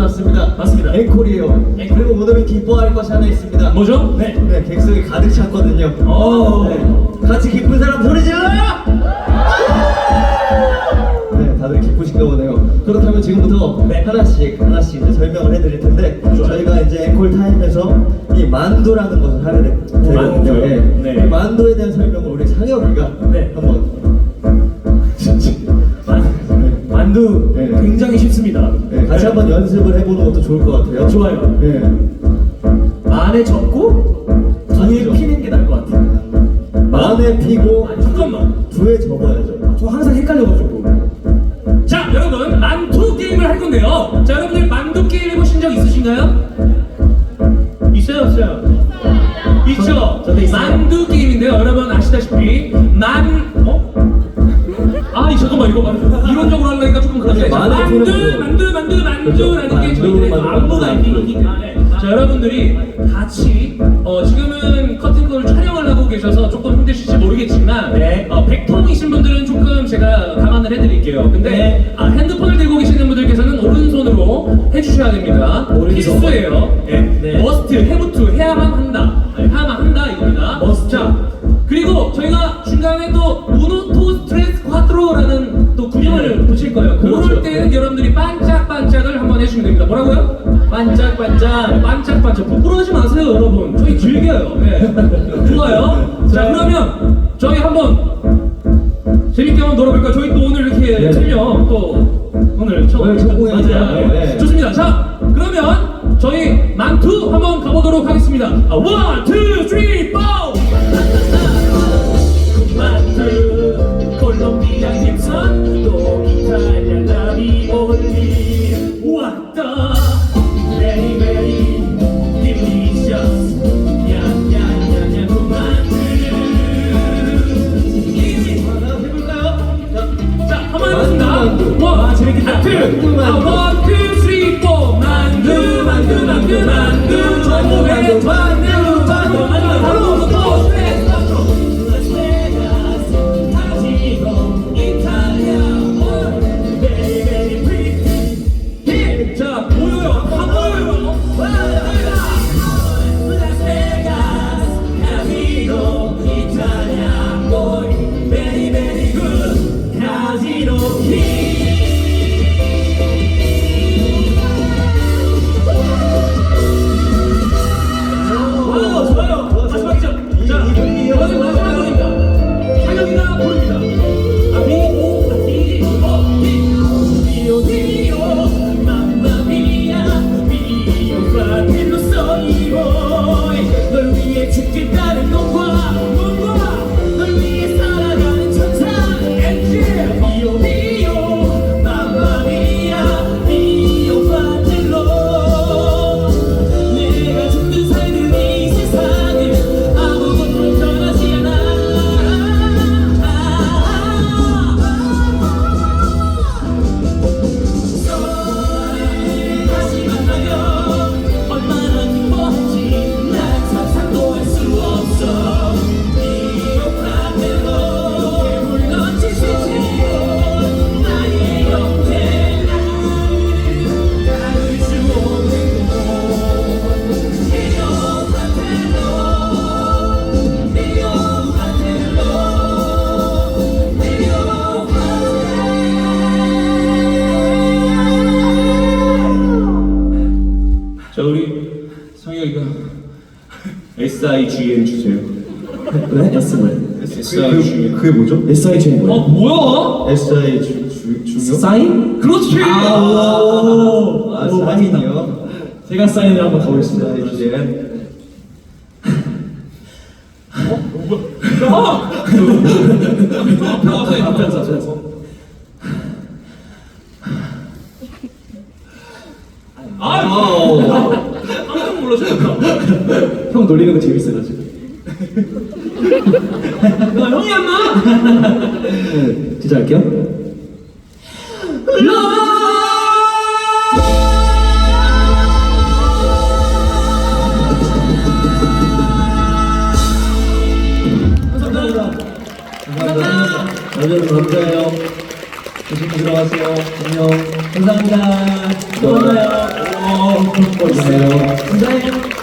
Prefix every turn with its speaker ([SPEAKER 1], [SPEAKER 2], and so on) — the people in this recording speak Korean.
[SPEAKER 1] 돌아왔습니다.
[SPEAKER 2] 맞습니다.
[SPEAKER 1] 앵콜이에요.
[SPEAKER 2] 앵콜.
[SPEAKER 1] 그리고 오늘은 기뻐할 것이 하나 있습니다.
[SPEAKER 2] 뭐죠? 네.
[SPEAKER 1] 네, 객석이 가득 찼거든요.
[SPEAKER 2] 오.
[SPEAKER 1] 네, 같이 기쁜 사람 소리 질러! 네, 다들 기쁘신가 보네요. 그렇다면 지금부터
[SPEAKER 2] 네.
[SPEAKER 1] 하나씩 하나씩 이제 설명을 해드릴 텐데
[SPEAKER 2] 좋아요.
[SPEAKER 1] 저희가 이제 앵콜 타임에서 이 만두라는 것을 하게 되- 되거든요.
[SPEAKER 2] 만두요?
[SPEAKER 1] 네.
[SPEAKER 2] 네.
[SPEAKER 1] 이 만두에 대한 설명을 우리 상혁이가
[SPEAKER 2] 네.
[SPEAKER 1] 한번
[SPEAKER 2] 만- 만두
[SPEAKER 1] 네.
[SPEAKER 2] 굉장히 쉽습니다.
[SPEAKER 1] 네, 같이 한번 연습을 해보는 것도 좋을 것 같아요.
[SPEAKER 2] 좋아요.
[SPEAKER 1] 네.
[SPEAKER 2] 만에 접고 두에. 피는 게 나을 것 같아요.
[SPEAKER 1] 만에 피고
[SPEAKER 2] 아니, 잠깐만.
[SPEAKER 1] 두에 접어야죠.
[SPEAKER 2] 저 항상 헷갈려가지고. 자, 여러분 만두 게임을 할 건데요. 자, 여러분들 만두 게임 해보신 적 있으신가요? 있어요, 없어요? 있죠.
[SPEAKER 1] 저- 있어요.
[SPEAKER 2] 만두 게임인데요. 여러분 아시다시피 만 어? 아, 이 잠깐만 이거 봐. 이론적으로 하려
[SPEAKER 1] 만에
[SPEAKER 2] 만두, 만두, 만두, 만두라는. 게 저희들의 안무가 있기 때문에 자, 여러분들이 같이 어, 지금은 커튼콜 촬영을 하고 계셔서 조금 힘드실지 모르겠지만
[SPEAKER 1] 네.
[SPEAKER 2] 어, 백통이신 분들은 조금 제가 감안을 해드릴게요. 근데
[SPEAKER 1] 네.
[SPEAKER 2] 아, 핸드폰을 들고 계시는 분들께서는 오른손으로 해주셔야 됩니다.
[SPEAKER 1] 오른손.
[SPEAKER 2] 필수예요. 예.
[SPEAKER 1] 네.
[SPEAKER 2] 머스트, 해부투, 해야만 한다. 네, 해야만 한다 이겁니다.
[SPEAKER 1] 머스트.
[SPEAKER 2] 자, 그리고 저희가 중간에 또 우노토 스트레스 쿼트로라는 또 구명을 붙일 거예요. 그럴
[SPEAKER 1] 그렇죠.
[SPEAKER 2] 때는 여러분들이 반짝반짝을 한번 해주시면 됩니다. 뭐라고요? 반짝반짝, 반짝반짝. 부끄러워하지 마세요, 여러분. 저희 즐겨요. 네. 좋아요. 자, 그러면 저희 한번 재밌게 한번 놀아볼까요? 저희 또 오늘 이렇게
[SPEAKER 1] 네.
[SPEAKER 2] 설명 또 오늘 처음
[SPEAKER 1] 첫 공연이죠. 네.
[SPEAKER 2] 좋습니다. 자, 그러면 저희 만투 한번 가보도록 하겠습니다. 아, 원, 투, 쓰리, 만두. 원,
[SPEAKER 1] 아.
[SPEAKER 2] 아, 아, 투, 쓰리, 포. 만두, 만두, 만두, 만두. 전국의 만두, 죽겠다는 놈과, SIGN 주세요.
[SPEAKER 1] 네?
[SPEAKER 2] SIGN.
[SPEAKER 1] 그게 뭐죠? SIG는
[SPEAKER 2] 어 뭐야?
[SPEAKER 1] SI 주, 주, 중요?
[SPEAKER 2] 사인? 그렇지.
[SPEAKER 1] 아, 아, 사인이요?
[SPEAKER 2] 제가 사인을 한번 가보겠습니다.
[SPEAKER 1] SIGN.
[SPEAKER 2] 야! 앞에 와서 해, 앞에 와서. 아, 깜짝 놀라셨다.
[SPEAKER 1] 형 놀리는 거 재밌어가지고.
[SPEAKER 2] 야, 형이 안 나?
[SPEAKER 1] 네, 진짜 할게요. 감사합니다. 감사합니다. 여러분 감사해요. 조심히 들어가세요. 안녕.
[SPEAKER 2] 감사합니다. 또 만나요. 오,
[SPEAKER 1] 볼 거예요.
[SPEAKER 2] 감사해요.